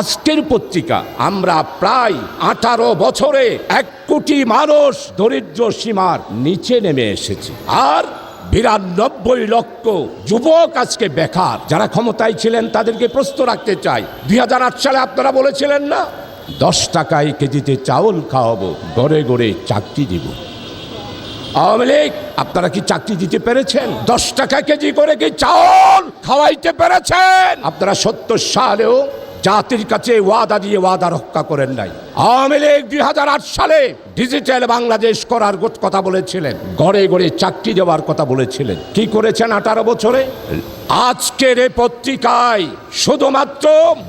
আজকের পত্রিকা, আমরা প্রায় আঠারো বছরে এক কোটি মানুষ দরিদ্র সীমার নিচে নেমে এসেছি। আর বিরানব্বই লক্ষ যুবক আজকে বেকার, যারা ক্ষমতায় ছিলেন তাদেরকে প্রশ্ন রাখতে চাই। দুই হাজার আট সালে আপনারা বলেছিলেন না, দশ টাকায় কেজিতে চাউল খাওয়াবো, গড়ে গড়ে চাকরি দিব। আওয়ামী লীগ, আপনারা কি চাকরি দিতে পেরেছেন? দশ টাকা কেজি করে কি চাউল খাওয়াইতে পেরেছেন? আপনারা সত্তর সালেও জাতির কাছে ওয়াদা দিয়ে ওয়াদা রক্ষা করেন নাই। আওয়ামী লীগ দুই হাজার আট সালে ডিজিটাল বাংলাদেশ করার কথা বলেছিলেন, গড়ে গড়ে চাকরি দেওয়ার কথা বলেছিলেন। কি করেছেন আঠারো বছরে? আজকের এ পত্রিকায় শুধুমাত্র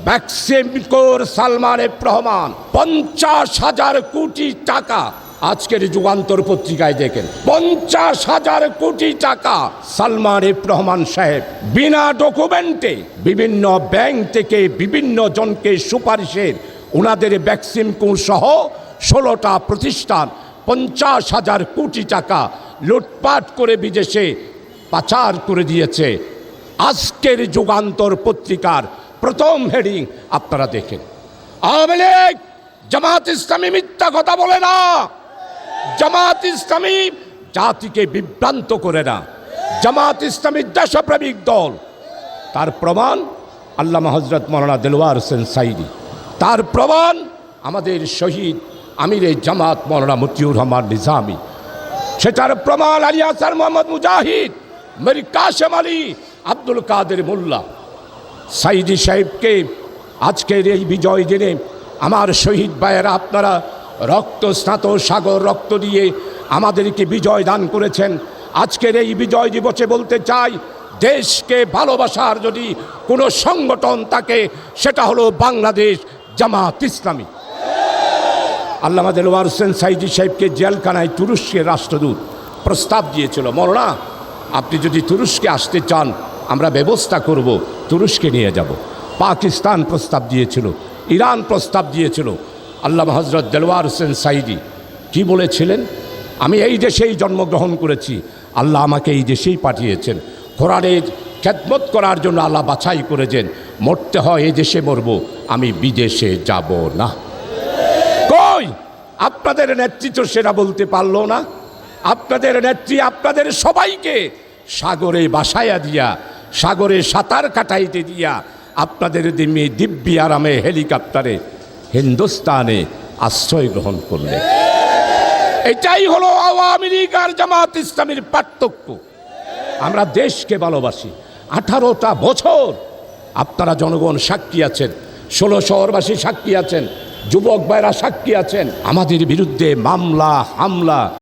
ম্যাক্সিম কোর সালমান রহমান পঞ্চাশ হাজার কোটি টাকা আজকের যুগান্তর পত্রিকায় দেখেন, পঞ্চাশ হাজার কোটি টাকা সালমান এফ রহমান সাহেব বিনা ডকুমেন্টে বিভিন্ন ব্যাংক থেকে বিভিন্ন জনকে সুপারিশের ওনাদের ভ্যাকসিন সহ ষোলোটা প্রতিষ্ঠান পঞ্চাশ হাজার কোটি টাকা লুটপাট করে বিদেশে পাচার করে দিয়েছে। আজকের যুগান্তর পত্রিকার প্রথম হেডিং আপনারা দেখেন। আওয়ামী লীগ, জামাত ইসলামী মিথ্যা কথা বলে না। জামাত ইসলামী জাতিকে বিভ্রান্ত করে না। জামাত ইসলামী দেশপ্রেমিক দল। তার প্রমাণ আল্লামা হজরত মৌলানা দেলোয়ার হোসেন সাইদি তার প্রমাণ আমাদের শহীদ আমিরে জামাত মৌলানা মতিউর রহমান নিজামি। সেটার প্রমাণ আলী আসার মোহাম্মদ মুজাহিদ, মেরি কাশেম আলী, আব্দুল কাদের মোল্লা। সাইদি সাহেবকে আজকের এই বিজয় দিনে আমার শহীদ ভাইয়েরা, আপনারা রক্ত স্নাত সাগর রক্ত দিয়ে আমাদেরকে বিজয় দান করেছেন। আজকের এই বিজয় দিবসে বলতে চাই, দেশকে ভালোবাসার যদি কোনো সংগঠন থাকে, সেটা হলো বাংলাদেশ জামাত ইসলামী। আল্লামা দেলোয়ার হোসেন সাইদি সাহেবকে জেলখানায় তুরস্কের রাষ্ট্রদূত প্রস্তাব দিয়েছিল। মরনা, আপনি যদি তুরস্কে আসতে চান, আমরা ব্যবস্থা করব, তুরস্কে নিয়ে যাব। পাকিস্তান প্রস্তাব দিয়েছিল, ইরান প্রস্তাব দিয়েছিল আল্লামা হজরত দেলোয়ার হোসেন সাইদি কি বলেছিলেন? আমি এই দেশেই জন্মগ্রহণ করেছি, আল্লাহ আমাকে এই দেশেই পাঠিয়েছেন। কোরআনের খেদমত করার জন্য আল্লাহ বাছাই করেছেন, মরতে হয় এই দেশে মরবো, আমি বিদেশে যাব না। কই? আপনাদের নেতৃত্ব সেটা বলতে পারল না। আপনাদের নেত্রী আপনাদের সবাইকে সাগরে বাসায়া দিয়া, সাগরে সাঁতার কাটাইতে দিয়া, আপনাদের দিমে দিব্যি আরামে হেলিকপ্টারে হিন্দুস্তানে আশ্রয় গ্রহণ করলেন এটাই হলো আওয়ামী লীগ আর জামাত ইসলামীর পার্থক্য। আমরা দেশকে ভালোবাসি। আঠারোটা বছর আপনারা জনগণ সাক্ষী আছেন ষোলো শহরবাসী সাক্ষী আছেন যুবক ভাইরা সাক্ষী আছেন। আমাদের বিরুদ্ধে মামলা হামলা